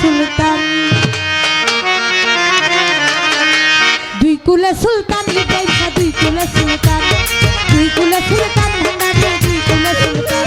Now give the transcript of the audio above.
সুলতান। দুই কুলে সুলতান লিটাইছা দুই কুলে সুলতান। দুই কুলে সুলতান ভাঙা দুই কুলে সুলতান।